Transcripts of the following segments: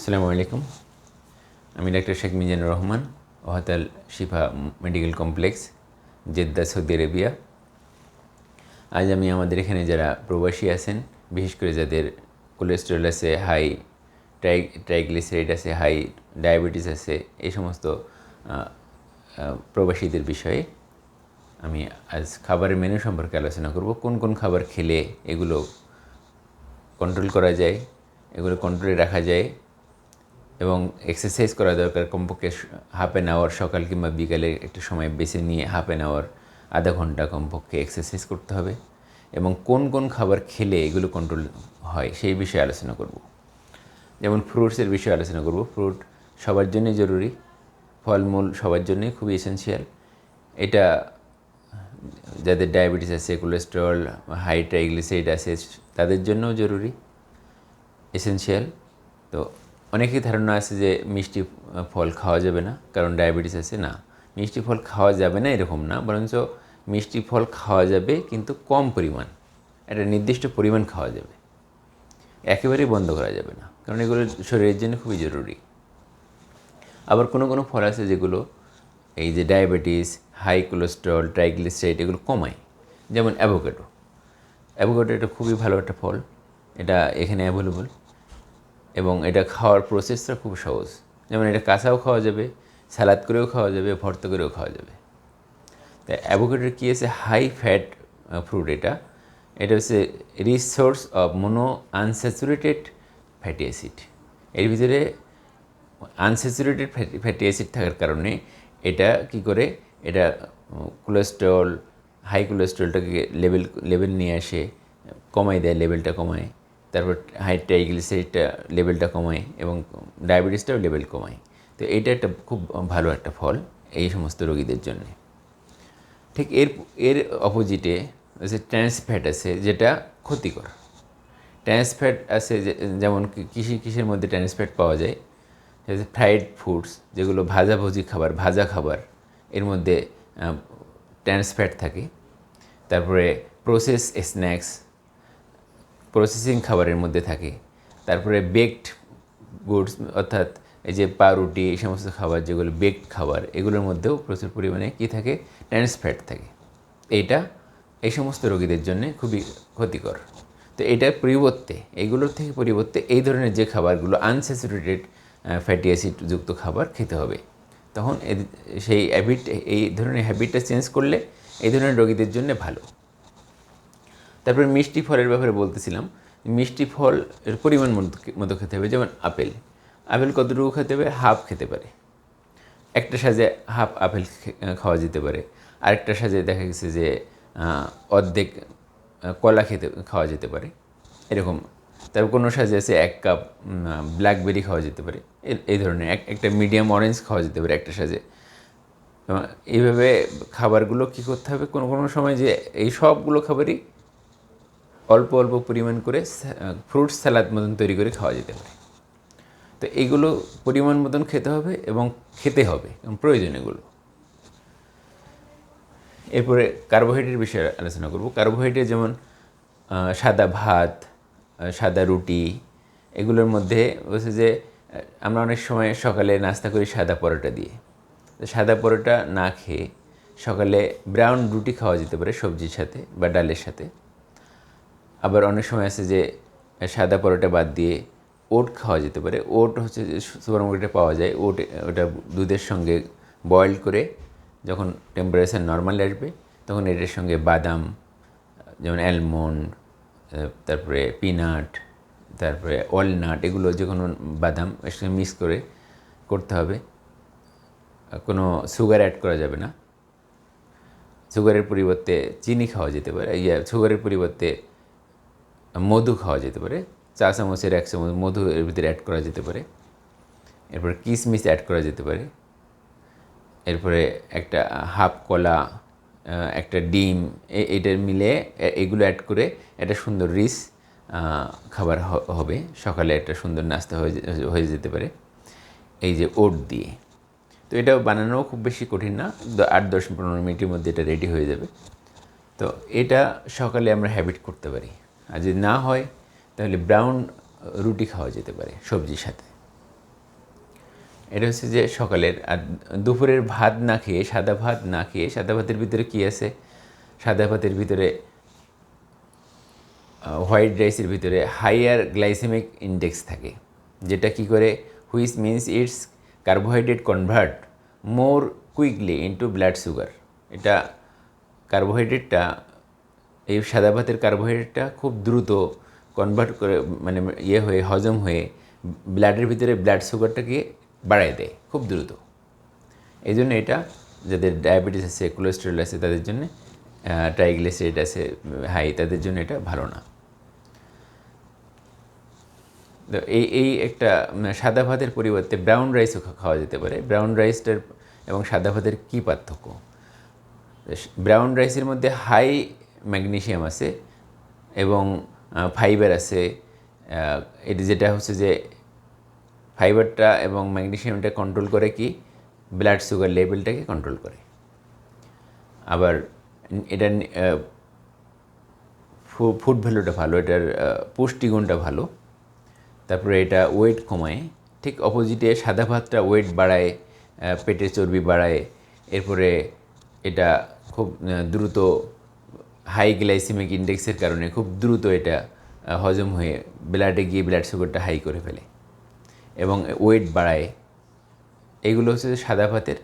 আসসালামু আলাইকুম। আমি doctor Sheikh Mizanur Rahman, ওহাতাল Shifa medical complex, Jeddah, Saudi Arabia. আজ আমি আমাদের এখানে যারা প্রবাসী আছেন, বিশেষ করে যাদের কোলেস্টেরল আছে হাই ট্রাই ট্রাইগ্লিসারাইড আছে হাই ডায়াবেটিস আছে, এই সমস্ত প্রবাসীদের বিষয়ে আমি আজ খাবারের মেনু সম্পর্কে আলোচনা করব। কোন কোন খাবার খেলে এগুলো কন্ট্রোল করা যায়, এগুলো কন্ট্রোলে রাখা যায় এবং এক্সারসাইজ করা দরকার। কমপক্ষে হাফ অ্যান আওয়ার সকাল কিংবা বিকালে একটা সময় বেছে নিয়ে হাফ অ্যান আওয়ার আধা ঘণ্টা কমপক্ষে এক্সারসাইজ করতে হবে। এবং কোন কোন খাবার খেলে এগুলো কন্ট্রোল হয় সেই বিষয়ে আলোচনা করব। যেমন ফ্রুটসের বিষয়ে আলোচনা করব। ফ্রুট সবার জন্যই জরুরি। ফলমূল সবার জন্যই খুবই এসেন্সিয়াল এটা যাদের ডায়াবেটিস আছে কোলেস্টেরল হাই ট্রাইগ্লিসাইড আছে, তাদের জন্যও জরুরি। এসেন্সিয়াল তো অনেকেই ধারণা আছে যে মিষ্টি ফল খাওয়া যাবে না, কারণ ডায়াবেটিস আছে, না। মিষ্টি ফল খাওয়া যাবে না এরকম না, বরঞ্চ মিষ্টি ফল খাওয়া যাবে কিন্তু কম পরিমাণ, একটা নির্দিষ্ট পরিমাণ খাওয়া যাবে। একেবারেই বন্ধ করা যাবে না, কারণ এগুলো শরীরের জন্য খুবই জরুরি। আবার কোনো কোনো ফল আছে যেগুলো এই যে ডায়াবেটিস, হাই কোলেস্ট্রল, ট্রাইগ্লিসারাইড এগুলো কমায়, যেমন অ্যাভোকাডো। অ্যাভোকাডো এটা খুবই ভালো একটা ফল, এটা এখানে অ্যাভেলেবল। এবং এটা খাওয়ার প্রসেসটা খুব সহজ। যেমন এটা কাঁচাও খাওয়া যাবে, স্যালাদ করেও খাওয়া যাবে, ভর্তা করেও খাওয়া যাবে। তা অ্যাভোকাডোর কী আছে? হাই ফ্যাট ফ্রুট এটা। এটা হচ্ছে rich source of mono unsaturated fatty acid এর ভিতরে আনস্যাচুরেটেড ফ্যাটি ফ্যাটি অ্যাসিড থাকার কারণে এটা কি করে? এটা কোলেস্ট্রল হাই কোলেস্ট্রলটাকে লেভেল লেভেল নিয়ে আসে, কমায় দেয় লেভেলটা কমায়। তারপর হাই ট্রাইগ্লিসাইডটা লেভেলটা কমায় এবং ডায়াবেটিসটাও লেভেল কমায়। তো এইটা একটা খুব ভালো একটা ফল এই সমস্ত রোগীদের জন্য। ঠিক এর এর অপোজিটে হচ্ছে ট্রান্স ফ্যাট আছে যেটা ক্ষতিকর। ট্রান্স ফ্যাট আছে যেমন কি- কিসের কিসের মধ্যে ট্রান্স ফ্যাট পাওয়া যায়। ফ্রাইড ফুডস যেগুলো ভাজাভুজি খাবার, ভাজা খাবার, এর মধ্যে ট্রান্স ফ্যাট থাকে। তারপরে প্রসেস স্ন্যাক্স প্রসেসিং খাবারের মধ্যে থাকে। তারপরে বেকড গুডস অর্থাৎ এই যে পাউরুটি এই সমস্ত খাবার যেগুলো বেকড খাবার, এগুলোর মধ্যেও প্রচুর পরিমাণে কী থাকে? ট্রান্স ফ্যাট থাকে। এইটা, এই সমস্ত রোগীদের জন্য খুবই ক্ষতিকর। তো এটার পরিবর্তে, এইগুলোর থেকে পরিবর্তে এই ধরনের যে খাবারগুলো আনস্যাচুরেটেড ফ্যাটি অ্যাসিড যুক্ত খাবার খেতে হবে। তখন সেই হ্যাবিট এই ধরনের হ্যাবিটটা চেঞ্জ করলে এই ধরনের রোগীদের জন্য ভালো। তারপরে মিষ্টি ফলের ব্যাপারে বলতেছিলাম, মিষ্টি ফল এর পরিমাণ মতো- খেতে হবে, যেমন আপেল। আপেল কতটুকু খেতে হবে? হাফ খেতে পারে। একটা সাজে হাফ আপেল খাওয়া যেতে পারে। আরেকটা সাজে দেখা গেছে যে অর্ধেক কলা খেতে, খাওয়া যেতে পারে। এরকম। তারপর কোনো সাজে আছে এক কাপ ব্ল্যাকবেরি খাওয়া যেতে পারে। এই ধরনের এক একটা মিডিয়াম অরেঞ্জ খাওয়া যেতে পারে একটা সাজে এইভাবে খাবারগুলো কী করতে হবে? কোনো কোনো সময় যে এই সবগুলো খাবারই অল্প অল্প পরিমাণ করে ফ্রুট স্যালাদ মতন তৈরি করে খাওয়া যেতে পারে। তো এইগুলো পরিমাণ মতন খেতে হবে এবং খেতে হবে প্রয়োজন এগুলো। এরপরে কার্বোহাইড্রেট বিষয়ে আলোচনা করব। কার্বোহাইড্রেট যেমন সাদা ভাত সাদা রুটি, এগুলোর মধ্যে হচ্ছে যে আমরা অনেক সময় সকালে নাস্তা করি সাদা পরোটা দিয়ে। সাদা পরোটা না খেয়ে সকালে ব্রাউন রুটি খাওয়া যেতে পারে সবজির সাথে বা ডালের সাথে। অনেক সময় আছে যে, সাদা পরোটা বাদ দিয়ে ওট খাওয়া যেতে পারে। ওট হচ্ছে যে সুপার মার্কেটে পাওয়া যায়। ওট, ওটা দুধের সঙ্গে বয়েল করে যখন টেম্পারেচার নর্মাল আসবে, তখন এটার সঙ্গে বাদাম, যেমন অ্যালমন্ড তারপরে পিনাট তারপরে ওয়ালনাট এগুলো যে কোনো বাদাম এর সঙ্গে মিক্স করে করতে হবে, কোনো সুগার অ্যাড করা যাবে না। সুগারের পরিবর্তে চিনি খাওয়া যেতে পারে। ইয়া সুগারের পরিবর্তে মধু খাওয়া যেতে পারে, চা চামচের এক চামচ মধু এর ভিতরে অ্যাড করা যেতে পারে, এরপরে কিশমিশ অ্যাড করা যেতে পারে, এরপরে একটা হাফ কলা একটা ডিম এটার মিলে এগুলো অ্যাড করে একটা সুন্দর রিস খাবার হবে। সকালে একটা সুন্দর নাস্তা হয়ে যেতে পারে। এই যে ওট দিয়ে। তো এটা বানানো খুব বেশি কঠিন না আট, দশ, পনেরো মিনিটের মধ্যে এটা রেডি হয়ে যাবে। তো এটা সকালে আমরা হ্যাবিট করতে পারি। আর যদি না হয়, তাহলে ব্রাউন রুটি খাওয়া যেতে পারে সবজির সাথে। এটা হচ্ছে যে সকালের, আর দুপুরের ভাত না খেয়ে, সাদা ভাত না খেয়ে, সাদা ভাতের ভিতরে কী আছে? সাদা ভাতের ভিতরে হোয়াইট রাইসের ভিতরে হাইয়ার গ্লাইসেমিক ইন্ডেক্স থাকে, যেটা কি করে? Which means it's carbohydrate convert more quickly into blood sugar এটা কার্বোহাইড্রেটটা এই সাদা ভাতের কার্বোহাইড্রেটটা খুব দ্রুত কনভার্ট করে মানে ইয়ে হয়ে, হজম হয়ে ব্লাডের ভিতরে ব্লাড সুগারটাকে বাড়ায় দেয়, খুব দ্রুত। এই জন্য এটা যাদের ডায়াবেটিস আছে কোলেস্টেরল আছে, তাদের জন্য ট্রাইগ্লিসাইড আছে হাই তাদের জন্য এটা ভালো না। তো এই এই একটা সাদা ভাতের পরিবর্তে ব্রাউন রাইসও খাওয়া যেতে পারে। ব্রাউন রাইসটার এবং সাদা ভাতের কী পার্থক্য? ব্রাউন রাইসের মধ্যে হাই ম্যাগনেশিয়াম আছে এবং ফাইবার আছে। এটি যেটা হচ্ছে যে ফাইবারটা এবং ম্যাগনেশিয়ামটা কন্ট্রোল করে কি? ব্লাড সুগার লেভেলটাকে কন্ট্রোল করে। আবার এটা ফুড ভ্যালুটা ভালো, এটার পুষ্টিগুণটা ভালো। তারপরে এটা ওয়েট কমায়। ঠিক অপোজিটে সাদা ভাতটা ওয়েট বাড়ায় পেটের চর্বি বাড়ায়। এরপরে এটা খুব দ্রুত হাই গ্লাইসিমিক ইন্ডেক্সের কারণে খুব দ্রুত এটা হজম হয়ে ব্লাডে গিয়ে ব্লাড সুগারটা হাই করে ফেলে। এবং ওয়েট বাড়ায়। এগুলো হচ্ছে সাদা ভাতের,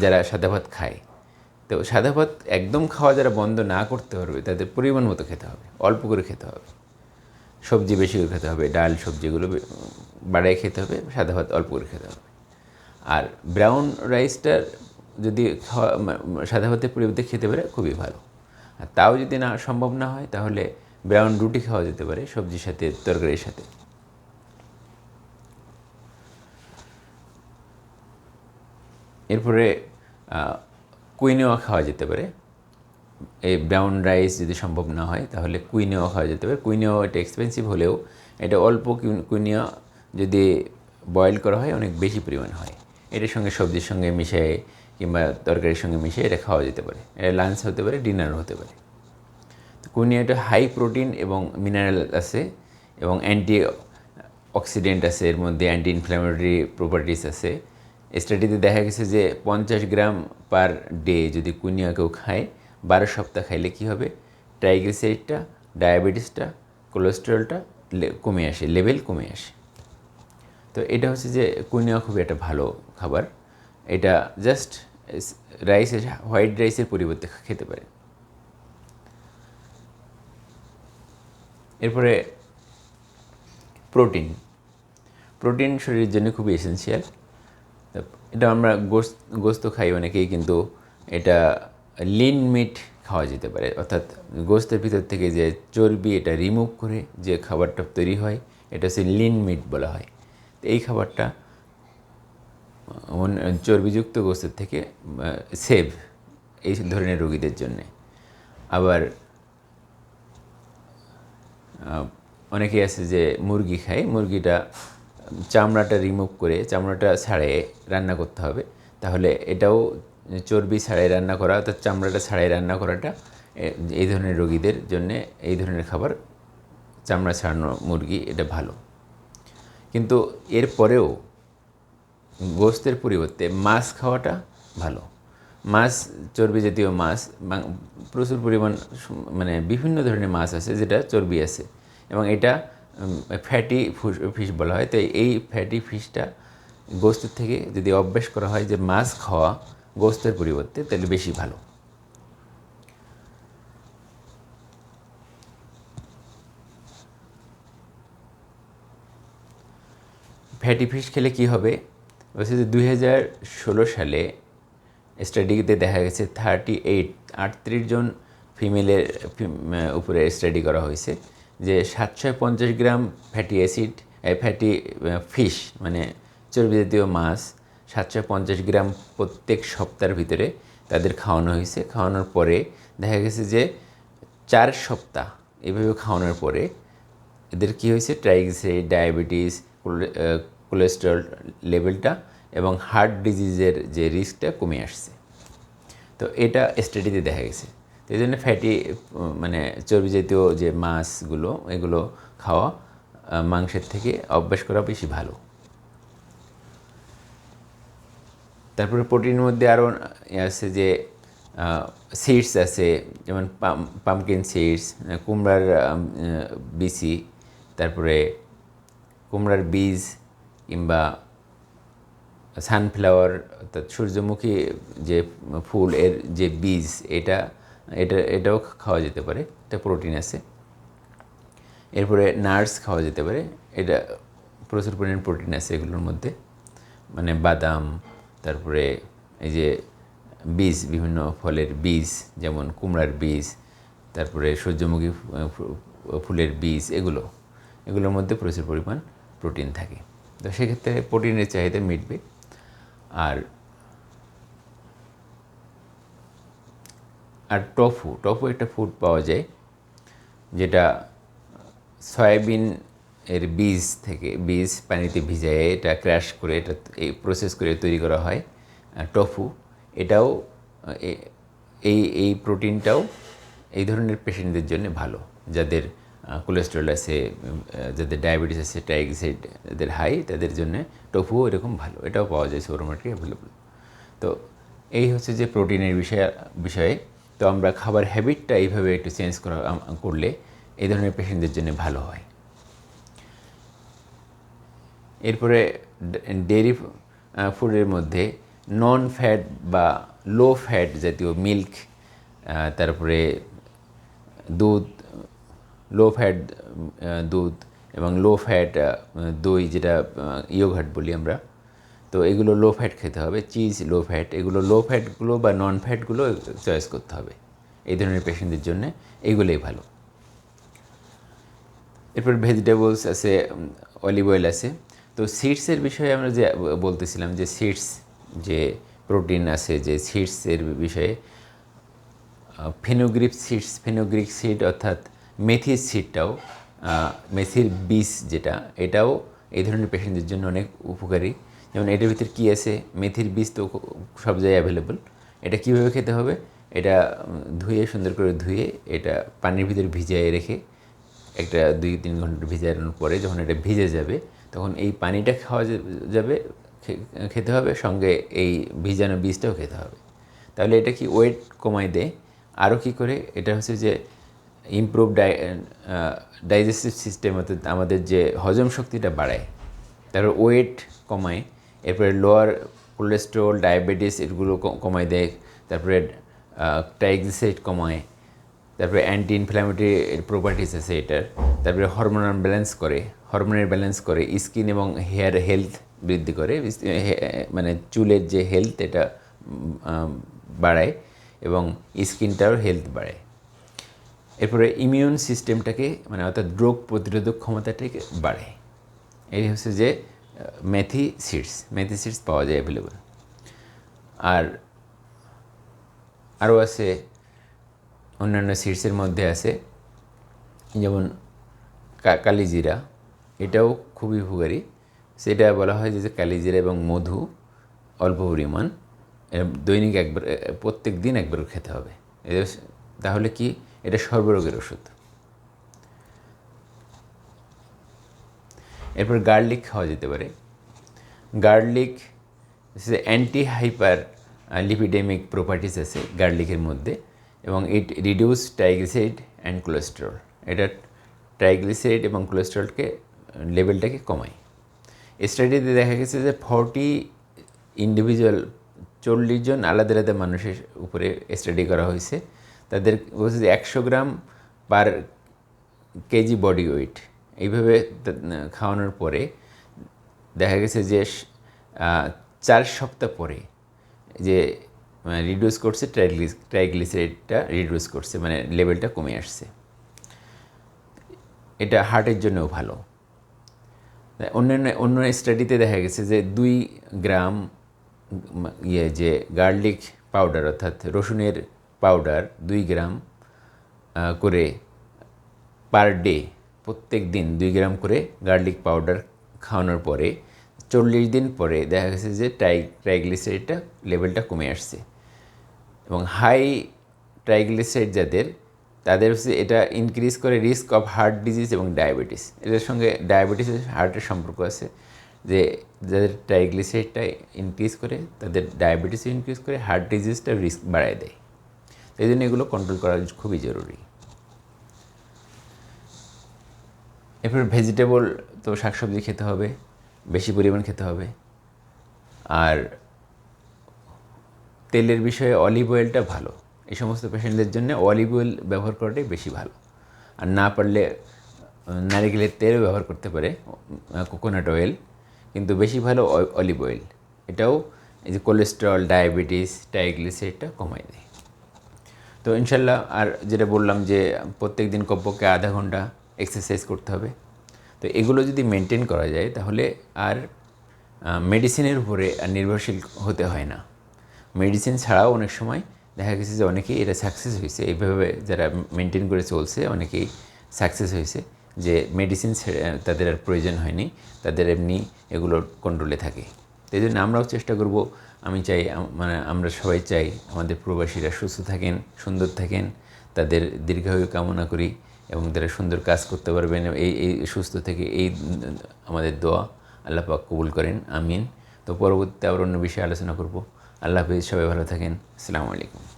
যারা সাদা ভাত খায়। তো সাদা ভাত একদম খাওয়া যারা বন্ধ না করতে পারবে, তাদের পরিমাণ মতো খেতে হবে। অল্প করে খেতে হবে। সবজি বেশি করে খেতে হবে, ডাল, সবজিগুলো বাড়ায় খেতে হবে, সাদা ভাত অল্প করে খেতে হবে। আর ব্রাউন রাইসটার যদি সাদা ভাতের পরিবর্তে খেতে পারে, খুবই ভালো। আর তাও যদি না সম্ভব না হয়, তাহলে ব্রাউন রুটি খাওয়া যেতে পারে, সবজির সাথে, তরকারির সাথে। এরপরে কুইনেওয়া খাওয়া যেতে পারে। এই ব্রাউন রাইস যদি সম্ভব না হয়, তাহলে কুইনেওয়া খাওয়া যেতে পারে। কুইনেওয়া এটা এক্সপেন্সিভ হলেও, এটা অল্প কুইনেওয়া যদি বয়েল করা হয়, অনেক বেশি পরিমাণ হয়। এটার সঙ্গে সবজির সঙ্গে মিশিয়ে কিংবা তরকারির সঙ্গে মিশিয়ে এটা খাওয়া যেতে পারে। এটা লাঞ্চ হতে পারে ডিনার হতে পারে। তো কুইনিয়াটা হাই প্রোটিন এবং মিনারেল আছে এবং অ্যান্টি অক্সিডেন্ট আছে, এর মধ্যে অ্যান্টি ইনফ্ল্যামেটরি প্রপার্টিস আছে। স্টাডিতে দেখা গেছে যে পঞ্চাশ গ্রাম পার ডে যদি কুনিয়া কেউ খায়, বারো সপ্তাহ খাইলে কী হবে? ট্রাইগ্লিসাইডটা ডায়াবেটিসটা কোলেস্টেরলটা কমে আসে লেভেল কমে আসে। তো এটা হচ্ছে যে কুইনিয়া খুবই একটা ভালো খাবার। এটা জাস্ট রাইসের হোয়াইট রাইসের পরিবর্তে খেতে পারে। এরপরে প্রোটিন প্রোটিন শরীরের জন্য খুবই এসেন্সিয়াল এটা আমরা গোস্ত গোস্ত খাই অনেকেই, কিন্তু এটা লিন মিট খাওয়া যেতে পারে। অর্থাৎ গোস্তের ভিতর থেকে যে চর্বি এটা রিমুভ করে যে খাবারটা তৈরি হয়, এটা হচ্ছে লিন মিট বলা হয়। তো এই খাবারটা চর্বিযুক্ত গোস্তের থেকে সেভ এই ধরনের রোগীদের জন্যে। আবার অনেকে আছে যে মুরগি খায়, মুরগিটা চামড়াটা রিমুভ করে, চামড়াটা ছাড়িয়ে রান্না করতে হবে। তাহলে এটাও চর্বি ছাড়াই রান্না করা, অর্থাৎ চামড়াটা ছাড়াই রান্না করাটা এই ধরনের রোগীদের জন্য এই ধরনের খাবার, চামড়া ছাড়ানো মুরগি এটা ভালো। কিন্তু এরপরেও গোস্তের পরিবর্তে মাছ খাওয়াটা ভালো। মাছ, চর্বি জাতীয় মাছ প্রচুর পরিমাণ মানে বিভিন্ন ধরনের মাছ আছে যেটা চর্বি আছে। এবং এটা ফ্যাটি ফিশ বলা হয়। তাই এই ফ্যাটি ফিশটা গোস্তের থেকে যদি অভ্যাস করা হয় যে মাছ খাওয়া গোস্তের পরিবর্তে, তাহলে বেশি ভালো। ফ্যাটি ফিশ খেলে কি হবে? বলছে যে দুই ষোলো সালে স্টাডিতে দেখা গেছে থার্টি এইট আটত্রিশ জন ফিমেলের উপরে স্টাডি করা হয়েছে, যে সাতশো পঞ্চাশ gram fatty acid fatty fish মানে চর্বি জাতীয় মাছ, সাতশো পঞ্চাশ গ্রাম প্রত্যেক সপ্তাহের ভিতরে তাদের খাওয়ানো হয়েছে। খাওয়ানোর পরে দেখা গেছে যে চার সপ্তাহ এভাবে খাওয়ানোর পরে এদের কী হয়েছে? ট্রাইগ্লিসাইড ডায়াবেটিস কোলেস্ট্রল লেভেলটা এবং হার্ট ডিজিজের যে রিস্কটা কমে আসছে। তো এটা স্টাডিতে দেখা গেছে। তো এই জন্য ফ্যাটি মানে চর্বি জাতীয় যে মাছগুলো, এগুলো খাওয়া মাংসের থেকে অভ্যাস করা বেশি ভালো। তারপরে প্রোটিনের মধ্যে আরও আছে যে সিডস আছে, যেমন পামকিন সিডস কুমড়ার বিচি, তারপরে কুমড়ার বীজ কিংবা সানফ্লাওয়ার অর্থাৎ সূর্যমুখী যে ফুল, এর যে বীজ, এটা এটা, এটাও খাওয়া যেতে পারে। এটা প্রোটিন আছে। এরপরে নার্স খাওয়া যেতে পারে। এটা প্রচুর পরিমাণ প্রোটিন আছে এগুলোর মধ্যে। মানে বাদাম, তারপরে এই যে বীজ, বিভিন্ন ফলের বীজ, যেমন কুমড়ার বীজ, তারপরে সূর্যমুখী ফুলের বীজ, এগুলো, এগুলোর মধ্যে প্রচুর পরিমাণ প্রোটিন থাকে। তো সেক্ষেত্রে প্রোটিনের চাহিদা মিটবে। আর আর টফু টফু একটা ফুড পাওয়া যায়, যেটা সয়াবিন এর বীজ থেকে, বীজ পানিতে ভিজায় এটা ক্র্যাশ করে, এটা এই প্রসেস করে তৈরি করা হয়। টফু এটাও এই এই প্রোটিনটাও এই ধরনের পেশেন্টদের জন্য ভালো, যাদের কোলেস্ট্রল আছে যাদের ডায়াবেটিস আছে ট্রাইগ্লিসাইড যাদের হাই তাদের জন্য টফুও এরকম ভালো। এটাও পাওয়া যায় সুপার মার্কেটে অ্যাভেলেবল তো এই হচ্ছে যে প্রোটিনের বিষয়ে বিষয়ে। তো আমরা খাবার হ্যাবিটটা এইভাবে একটু চেঞ্জ করা করলে এই ধরনের পেশেন্টদের জন্য ভালো হয়। এরপরে ডেয়ারি ফুডের মধ্যে নন ফ্যাট বা লো ফ্যাট জাতীয় মিল্ক তারপরে দুধ লো ফ্যাট দুধ এবং লো ফ্যাট দই যেটা ইয়োঘাট বলি আমরা, তো এগুলো লো ফ্যাট খেতে হবে চিজ লো ফ্যাট এগুলো লো ফ্যাটগুলো বা নন ফ্যাটগুলো চয়েস করতে হবে, এই ধরনের পেশেন্টদের জন্য এগুলোই ভালো। এরপর ভেজিটেবলস আছে অলিভ অয়েল আছে, তো সিডসের বিষয়ে আমরা যে বলতেছিলাম যে সিডস যে প্রোটিন আছে, যে সিডসের বিষয়ে ফেনোগ্রিপ সিডস ফেনোগ্রিক সিড অর্থাৎ মেথির সিডটাও মেথির বীজ যেটা, এটাও এই ধরনের পেশেন্টদের জন্য অনেক উপকারী। যেমন এটার ভিতরে কী আছে? মেথির বীজ তো সব জায়গায় অ্যাভেলেবল এটা কীভাবে খেতে হবে? এটা ধুয়ে, সুন্দর করে ধুয়ে, এটা পানির ভিতরে ভিজিয়ে রেখে, একটা দুই তিন ঘণ্টা ভিজানোর পরে যখন এটা ভিজে যাবে, তখন এই পানিটা খাওয়া যাবে খেতে হবে, সঙ্গে এই ভিজানো বীজটাও খেতে হবে। তাহলে এটা কি ওয়েট কমায় দেয়? আরও কি করে? এটা হচ্ছে যে ইমপ্রুভ ডাইজেস্টিভ সিস্টেম অর্থাৎ আমাদের যে হজম শক্তিটা বাড়ায় তারপর ওয়েট কমায়, এরপরে লোয়ার কোলেস্ট্রল ডায়াবেটিস এগুলো কমায় দেয়, তারপরে ট্রাইগ্লিসাইড কমায়, তারপরে অ্যান্টি ইনফ্ল্যামেটরি প্রপার্টিস আছে এটার, তারপরে হরমোনাল ব্যালেন্স করে হরমোনের ব্যালেন্স করে স্কিন এবং হেয়ার হেলথ বৃদ্ধি করে মানে চুলের যে হেলথ এটা বাড়ায় এবং স্কিনটাও হেলথ বাড়ায়। এরপরে ইমিউন সিস্টেমটাকে মানে অর্থাৎ রোগ প্রতিরোধক ক্ষমতাটাকে বাড়ে এই হচ্ছে যে মেথি সিডস মেথি সিডস পাওয়া যায় অ্যাভেলেবল আর আরও আছে, অন্যান্য সিডসের মধ্যে আছে, যেমন কালিজিরা। এটাও খুবই উপকারী। সেটা বলা হয় যে কালিজিরা এবং মধু অল্প পরিমাণ দৈনিক একবার প্রত্যেক দিন একবার খেতে হবে। তাহলে কি এটা সর্বরোগের ওষুধ। এরপর গার্লিক খাওয়া যেতে পারে। Garlic anti hyper lipidemic properties আছে গার্লিকের মধ্যে এবং it reduce triglyceride and cholesterol এটা ট্রাইগ্লিসাইড এবং কোলেস্টেরলকে লেভেলটাকে কমায়। স্টাডিতে দেখা গেছে যে ফর্টি ইন্ডিভিজুয়াল চল্লিশ জন আলাদা আলাদা মানুষের উপরে স্টাডি করা হয়েছে। তাদের বলছে যে একশো gram per KG body weight. এইভাবে খাওয়ানোর পরে দেখা গেছে যে চার সপ্তাহ পরে যে রিডিউস করছে ট্রাইগ্লিস ট্রাইগ্লিসাইডটা রিডিউস করছে মানে লেভেলটা কমে আসছে। এটা হার্টের জন্যও ভালো। অন্যান্য, অন্য স্টাডিতে দেখা গেছে যে, দুই গ্রাম ইয়ে যে গার্লিক পাউডার অর্থাৎ রসুনের পাউডার দুই গ্রাম করে পার ডে প্রত্যেক দিন দুই গ্রাম করে গার্লিক পাউডার খাওয়ানোর পরে চল্লিশ দিন পরে দেখা গেছে যে ট্রাই ট্রাইগ্লিসাইডটা লেভেলটা কমে আসছে। এবং হাই ট্রাইগ্লিসাইড যাদের, তাদের হচ্ছে এটা ইনক্রিজ করে রিস্ক অফ হার্ট ডিজিজ এবং ডায়াবেটিস এদের সঙ্গে ডায়াবেটিস হার্টের সম্পর্ক আছে যে যাদের ট্রাইগ্লিসাইডটা ইনক্রিজ করে, তাদের ডায়াবেটিস ইনক্রিজ করে হার্ট ডিজিজটা রিস্ক বাড়ায় দেয়। এই জন্য এগুলো কন্ট্রোল করা খুবই জরুরি। এরপর ভেজিটেবল তো শাকসবজি খেতে হবে, বেশি পরিমাণ খেতে হবে। আর তেলের বিষয়ে অলিভ অয়েলটা ভালো। এই সমস্ত পেশেন্টদের জন্য অলিভ অয়েল ব্যবহার করাটাই বেশি ভালো। আর না পারলে নারিকেলের তেলও ব্যবহার করতে পারে কোকোনাট অয়েল কিন্তু বেশি ভালো অলিভ অয়েল এটাও এই যে কোলেস্টেরল ডায়াবেটিস ট্রাইগ্লিসাইডটা কমায় দেয়। তো ইনশাল্লাহ আর যেটা বললাম যে প্রত্যেক দিন কমপক্ষে আধা ঘণ্টা এক্সারসাইজ করতে হবে। তো এগুলো যদি মেনটেন করা যায় তাহলে আর মেডিসিনের উপরে আর নির্ভরশীল হতে হয় না। মেডিসিন ছাড়াও অনেক সময় দেখা গেছে যে অনেকেই এটা সাকসেস হয়েছে। এইভাবে যারা মেনটেন করে চলছে অনেকেই সাকসেস হয়েছে যে মেডিসিন তাদের আর প্রয়োজন হয়নি। তাদের এমনি এগুলো কন্ট্রোলে থাকে। এই জন্য আমরাও চেষ্টা করব আমি চাই মানে আমরা সবাই চাই আমাদের প্রবাসীরা সুস্থ থাকেন, সুন্দর থাকেন, তাদের দীর্ঘায়ু কামনা করি এবং তারা সুন্দর কাজ করতে পারবেন। এই এই সুস্থ থেকে এই, আমাদের দোয়া আল্লাহ পাক কবুল করেন, আমিন। তো পরবর্তীতে আবার অন্য বিষয়ে আলোচনা করব। আল্লাহ হাফিজ, সবাই ভালো থাকেন। আসসালামু আলাইকুম।